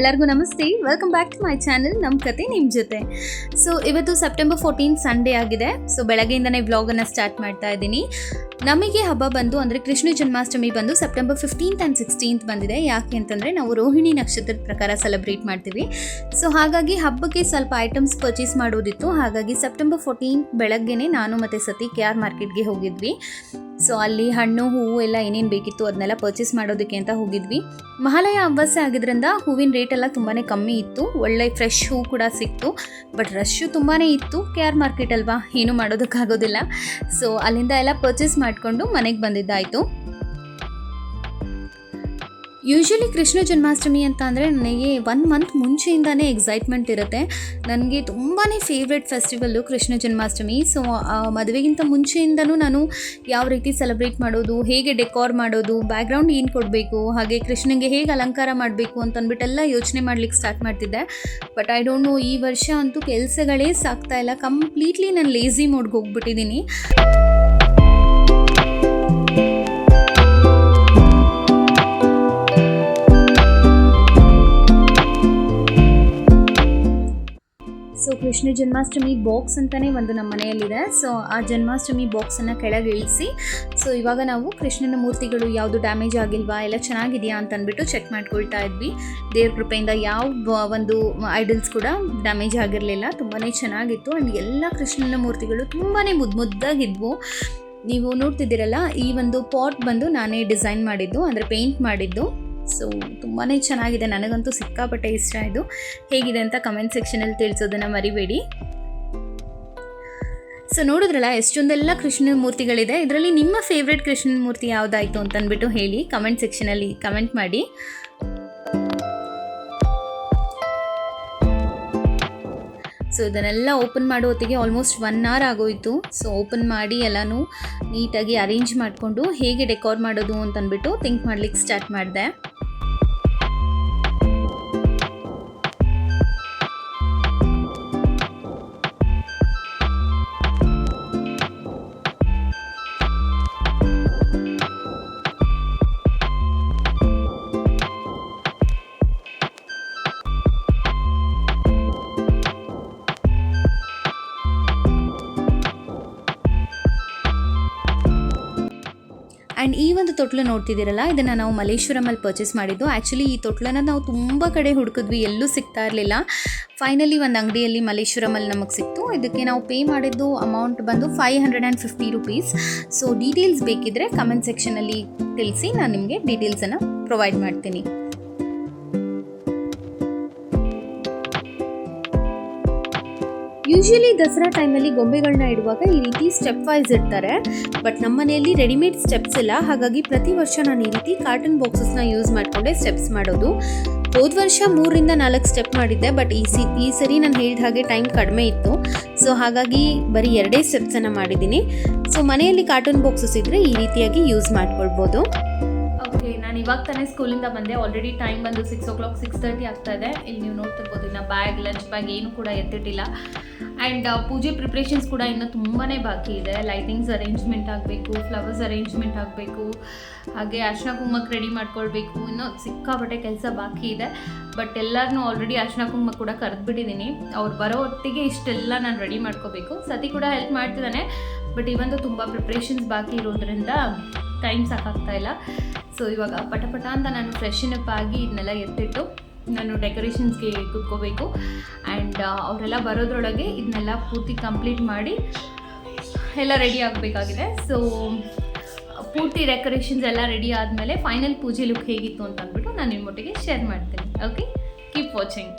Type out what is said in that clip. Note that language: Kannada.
ಎಲ್ಲರಿಗೂ ನಮಸ್ತೆ. Welcome back to my channel ನಮ್ಮ ಕತೆ ನಿಮ್ಮ ಜೊತೆ. ಸೊ ಇವತ್ತು ಸೆಪ್ಟೆಂಬರ್ ಫೋರ್ಟೀನ್ ಸಂಡೇ ಆಗಿದೆ. ಸೊ ಬೆಳಗ್ಗೆಯಿಂದನೇ ವ್ಲಾಗನ್ನು ಸ್ಟಾರ್ಟ್ ಮಾಡ್ತಾ ಇದ್ದೀನಿ. ನಮಗೆ ಹಬ್ಬ ಬಂದು ಅಂದರೆ ಕೃಷ್ಣ ಜನ್ಮಾಷ್ಟಮಿ ಬಂದು ಸೆಪ್ಟೆಂಬರ್ ಫಿಫ್ಟೀನ್ತ್ ಆ್ಯಂಡ್ ಸಿಕ್ಸ್ಟೀನ್ತ್ ಬಂದಿದೆ. ಯಾಕೆ ಅಂತಂದರೆ ನಾವು ರೋಹಿಣಿ ನಕ್ಷತ್ರದ ಪ್ರಕಾರ ಸೆಲೆಬ್ರೇಟ್ ಮಾಡ್ತೀವಿ. ಸೊ ಹಾಗಾಗಿ ಹಬ್ಬಕ್ಕೆ ಸ್ವಲ್ಪ ಐಟಮ್ಸ್ ಪರ್ಚೇಸ್ ಮಾಡೋದಿತ್ತು. ಹಾಗಾಗಿ ಸೆಪ್ಟೆಂಬರ್ ಫೋರ್ಟೀನ್ ಬೆಳಗ್ಗೆನೇ ನಾನು ಮತ್ತು ಸತಿ ಕೆ ಆರ್ ಮಾರ್ಕೆಟ್ಗೆ ಹೋಗಿದ್ವಿ. ಸೊ ಅಲ್ಲಿ ಹಣ್ಣು, ಹೂವು ಎಲ್ಲ ಏನೇನು ಬೇಕಿತ್ತು ಅದನ್ನೆಲ್ಲ ಪರ್ಚೇಸ್ ಮಾಡೋದಕ್ಕೆ ಅಂತ ಹೋಗಿದ್ವಿ. ಮಹಾಲಯ ಅಮಾವಾಸ್ಯೆ ಆಗಿದ್ರಿಂದ ಹೂವಿನ ರೇಟ್ ಎಲ್ಲ ತುಂಬಾ ಕಮ್ಮಿ ಇತ್ತು. ಒಳ್ಳೆ ಫ್ರೆಶ್ ಹೂ ಕೂಡ ಸಿಕ್ತು. ಬಟ್ ರಶ್ಶು ತುಂಬಾ ಇತ್ತು ಕೆ ಆರ್ ಮಾರ್ಕೆಟ್ ಅಲ್ವಾ? ಏನೂ ಮಾಡೋದಕ್ಕಾಗೋದಿಲ್ಲ. ಸೊ ಅಲ್ಲಿಂದ ಎಲ್ಲ ಪರ್ಚೇಸ್ ಮಾಡಿಕೊಂಡು ಮನೆಗೆ ಬಂದಿದ್ದಾಯಿತು. ಯೂಶ್ವಲಿ ಕೃಷ್ಣ ಜನ್ಮಾಷ್ಟಮಿ ಅಂತ ಅಂದರೆ ನನಗೆ ಒನ್ ಮಂತ್ ಮುಂಚೆಯಿಂದನೇ ಎಕ್ಸೈಟ್ಮೆಂಟ್ ಇರುತ್ತೆ. ನನಗೆ ತುಂಬಾ favourite festival Krishna Janmashtami. So ಮದುವೆಗಿಂತ ಮುಂಚೆಯಿಂದನೂ ನಾನು ಯಾವ ರೀತಿ ಸೆಲೆಬ್ರೇಟ್ ಮಾಡೋದು, ಹೇಗೆ ಡೆಕೋರ್ ಮಾಡೋದು ಬ್ಯಾಕ್ಗ್ರೌಂಡ್ ಏನು ಕೊಡಬೇಕು, ಹಾಗೆ ಕೃಷ್ಣನಿಗೆ ಹೇಗೆ ಅಲಂಕಾರ ಮಾಡಬೇಕು ಅಂತ ಅಂದ್ಬಿಟ್ಟೆಲ್ಲ ಯೋಚನೆ ಮಾಡ್ಲಿಕ್ಕೆ ಸ್ಟಾರ್ಟ್ ಮಾಡ್ತಿದ್ದೆ. ಬಟ್ ಐ ಡೋಂಟ್ ನೋ ಈ ವರ್ಷ ಅಂತೂ ಕೆಲಸಗಳೇ ಸಾಕ್ತಾಯಿಲ್ಲ ಕಂಪ್ಲೀಟ್ಲಿ ನಾನು ಲೇಝಿ ಮೋಡ್ಗೆ ಹೋಗ್ಬಿಟ್ಟಿದ್ದೀನಿ. ಸೊ ಕೃಷ್ಣ ಜನ್ಮಾಷ್ಟಮಿ ಬಾಕ್ಸ್ ಅಂತಲೇ ಒಂದು ನಮ್ಮ ಮನೆಯಲ್ಲಿದೆ. ಸೊ ಆ ಜನ್ಮಾಷ್ಟಮಿ ಬಾಕ್ಸನ್ನು ಕೆಳಗೆ ಇಳಿಸಿ ಸೊ ಇವಾಗ ನಾವು ಕೃಷ್ಣನ ಮೂರ್ತಿಗಳು ಯಾವುದು ಡ್ಯಾಮೇಜ್ ಆಗಿಲ್ವಾ, ಎಲ್ಲ ಚೆನ್ನಾಗಿದೆಯಾ ಅಂತ ಅಂದ್ಬಿಟ್ಟು ಚೆಕ್ ಮಾಡ್ಕೊಳ್ತಾ ಇದ್ವಿ. ದೇವ್ರ ಕೃಪೆಯಿಂದ ಯಾವ ಒಂದು ಐಡಲ್ಸ್ ಕೂಡ ಡ್ಯಾಮೇಜ್ ಆಗಿರಲಿಲ್ಲ ತುಂಬಾ ಚೆನ್ನಾಗಿತ್ತು. ಆ್ಯಂಡ್ ಎಲ್ಲ ಕೃಷ್ಣನ ಮೂರ್ತಿಗಳು ತುಂಬಾ ಮುದ್ದು ಮುದ್ದಾಗಿದ್ವು. ನೀವು ನೋಡ್ತಿದ್ದೀರಲ್ಲ, ಈ ಒಂದು ಪಾಟ್ ಬಂದು ನಾನೇ ಡಿಸೈನ್ ಮಾಡಿದ್ದು, ಅಂದರೆ ಪೇಂಟ್ ಮಾಡಿದ್ದು. ಸೊ ತುಂಬಾ ಚೆನ್ನಾಗಿದೆ. ನನಗಂತೂ ಸಿಕ್ಕಾಪಟ್ಟೆ ಇಷ್ಟ ಇದು. ಹೇಗಿದೆ ಅಂತ ಕಮೆಂಟ್ ಸೆಕ್ಷನಲ್ಲಿ ತಿಳಿಸೋದನ್ನು ಮರಿಬೇಡಿ. ಸೊ ನೋಡಿದ್ರಲ್ಲ, ಎಷ್ಟೊಂದೆಲ್ಲ ಕೃಷ್ಣನ ಮೂರ್ತಿಗಳಿದೆ ಇದರಲ್ಲಿ ನಿಮ್ಮ ಫೇವ್ರೆಟ್ ಕೃಷ್ಣನ ಮೂರ್ತಿ ಯಾವುದಾಯಿತು ಅಂತಂದ್ಬಿಟ್ಟು ಹೇಳಿ ಕಮೆಂಟ್ ಸೆಕ್ಷನಲ್ಲಿ ಕಮೆಂಟ್ ಮಾಡಿ. ಸೊ ಇದನ್ನೆಲ್ಲ ಓಪನ್ ಮಾಡೋ ಹೊತ್ತಿಗೆ ಆಲ್ಮೋಸ್ಟ್ ಒನ್ ಅವರ್ ಆಗೋಯಿತು. ಸೊ ಓಪನ್ ಮಾಡಿ ಎಲ್ಲನೂ ನೀಟಾಗಿ ಅರೇಂಜ್ ಮಾಡಿಕೊಂಡು ಹೇಗೆ ಡೆಕೋರ್ ಮಾಡೋದು ಅಂತ ಅಂದ್ಬಿಟ್ಟು ಥಿಂಕ್ ಮಾಡ್ಲಿಕ್ಕೆ ಸ್ಟಾರ್ಟ್ ಮಾಡಿದೆ. ಈ ಒಂದು ತೊಟ್ಲು ನೋಡ್ತಿದ್ದೀರಲ್ಲ, ಇದನ್ನು ನಾವು ಮಲ್ಲೇಶ್ವರಮಲ್ಲಿ ಪರ್ಚೇಸ್ ಮಾಡಿದ್ದು. ಆ್ಯಕ್ಚುಲಿ ಈ ತೊಟ್ಲನ್ನ ನಾವು ತುಂಬ ಕಡೆ ಹುಡುಕಿದ್ವಿ, ಎಲ್ಲೂ ಸಿಗ್ತಾ ಇರಲಿಲ್ಲ. ಫೈನಲಿ ಒಂದು ಅಂಗಡಿಯಲ್ಲಿ ಮಲೇಶ್ವರಮಲ್ಲಿ ನಮಗೆ ಸಿಕ್ತು. ಇದಕ್ಕೆ ನಾವು ಪೇ ಮಾಡಿದ್ದು ಅಮೌಂಟ್ ಬಂದು five hundred and fifty rupees so details ಬೇಕಿದ್ದರೆ ಕಮೆಂಟ್ ಸೆಕ್ಷನಲ್ಲಿ ತಿಳಿಸಿ, ನಾನು ನಿಮಗೆ ಡೀಟೇಲ್ಸನ್ನು ಪ್ರೊವೈಡ್ ಮಾಡ್ತೀನಿ. ಯೂಶಲಿ ದಸರಾ ಟೈಮಲ್ಲಿ ಗೊಂಬೆಗಳನ್ನ ಇಡುವಾಗ ಈ ರೀತಿ ಸ್ಟೆಪ್ ವೈಸ್ ಇಡ್ತಾರೆ. ಬಟ್ ನಮ್ಮ ಮನೆಯಲ್ಲಿ ರೆಡಿಮೇಡ್ ಸ್ಟೆಪ್ಸ್ ಇಲ್ಲ. ಹಾಗಾಗಿ ಪ್ರತಿ ವರ್ಷ ನಾನು ಈ ರೀತಿ ಕಾರ್ಟನ್ ಬಾಕ್ಸಸ್ನ ಯೂಸ್ ಮಾಡಿಕೊಂಡೆ ಸ್ಟೆಪ್ಸ್ ಮಾಡೋದು. ಹೋದ ವರ್ಷ ಮೂರರಿಂದ ನಾಲ್ಕು ಸ್ಟೆಪ್ ಮಾಡಿದ್ದೆ. ಬಟ್ ಈ ಸಿ, ಈ ಸರಿ ನಾನು ಹೇಳಿದ ಹಾಗೆ ಟೈಮ್ ಕಡಿಮೆ ಇತ್ತು. ಸೊ ಹಾಗಾಗಿ ಬರೀ ಎರಡೇ ಸ್ಟೆಪ್ಸನ್ನು ಮಾಡಿದ್ದೀನಿ. ಸೊ ಮನೆಯಲ್ಲಿ ಕಾರ್ಟೂನ್ ಬಾಕ್ಸಸ್ ಇದ್ದರೆ ಈ ರೀತಿಯಾಗಿ ಯೂಸ್ ಮಾಡ್ಕೊಳ್ಬೋದು. ಓಕೆ ನಾನು ಇವಾಗ ತಾನೇ ಸ್ಕೂಲಿಂದ ಬಂದೆ. ಆಲ್ರೆಡಿ ಟೈಮ್ ಬಂದು six o'clock six thirty ಆಗ್ತಾ ಇದೆ. ಇಲ್ಲಿ ನೀವು ನೋಡ್ತಿರ್ಬೋದು, ಇನ್ನು ಬ್ಯಾಗ್ ಲಂಚ್ ಬ್ಯಾಗ್ ಏನು ಕೂಡ ಎತ್ತಿಟ್ಟಿಲ್ಲ. ಆ್ಯಂಡ್ ಪೂಜೆ ಪ್ರಿಪ್ರೇಷನ್ಸ್ ಕೂಡ ಇನ್ನೂ ತುಂಬಾ ಬಾಕಿ ಇದೆ. ಲೈಟಿಂಗ್ಸ್ ಅರೇಂಜ್ಮೆಂಟ್ ಆಗಬೇಕು ಫ್ಲವರ್ಸ್ ಅರೇಂಜ್ಮೆಂಟ್ ಆಗಬೇಕು, ಹಾಗೆ ಅರ್ಶನ ಕುಂಭಕ್ ರೆಡಿ ಮಾಡ್ಕೊಳ್ಬೇಕು. ಇನ್ನೂ ಸಿಕ್ಕಾಪಟ್ಟೆ ಕೆಲಸ ಬಾಕಿ ಇದೆ. ಬಟ್ ಎಲ್ಲರನ್ನೂ ಆಲ್ರೆಡಿ ಅರ್ಶನ ಕುಂಕುಮ ಕೂಡ ಕರೆದ್ಬಿಟ್ಟಿದ್ದೀನಿ ಅವ್ರು ಬರೋ ಹೊತ್ತಿಗೆ ಇಷ್ಟೆಲ್ಲ ನಾನು ರೆಡಿ ಮಾಡ್ಕೋಬೇಕು. ಸತಿ ಕೂಡ ಹೆಲ್ಪ್ ಮಾಡ್ತಿದ್ದಾನೆ ಬಟ್ ಇವಂದು ತುಂಬ ಪ್ರಿಪ್ರೇಷನ್ಸ್ ಬಾಕಿ ಇರೋದ್ರಿಂದ ಟೈಮ್ ಸಾಕಾಗ್ತಾ ಇಲ್ಲ. ಸೊ ಇವಾಗ ಪಟ ಪಟ ಅಂತ ನಾನು ಫ್ರೆಶ್ ಅಪ್ ಆಗಿ ಇದನ್ನೆಲ್ಲ ಎತ್ತಿಟ್ಟು ನಾನು ಡೆಕೋರೇಷನ್ಸ್ಗೆ ಕುತ್ಕೋಬೇಕು. ಆ್ಯಂಡ್ ಅವರೆಲ್ಲ ಬರೋದ್ರೊಳಗೆ ಇದನ್ನೆಲ್ಲ ಪೂರ್ತಿ ಕಂಪ್ಲೀಟ್ ಮಾಡಿ ಎಲ್ಲ ರೆಡಿ ಆಗಬೇಕಾಗಿದೆ. ಸೊ ಪೂರ್ತಿ ಡೆಕೋರೇಷನ್ಸ್ ಎಲ್ಲ ರೆಡಿ ಆದಮೇಲೆ ಫೈನಲ್ ಪೂಜೆ ಲುಕ್ ಹೇಗಿತ್ತು ಅಂತ ಅಂದ್ಬಿಟ್ಟು ನಾನು ನಿಮ್ಮೊಟ್ಟಿಗೆ ಶೇರ್ ಮಾಡ್ತೀನಿ. Okay keep watching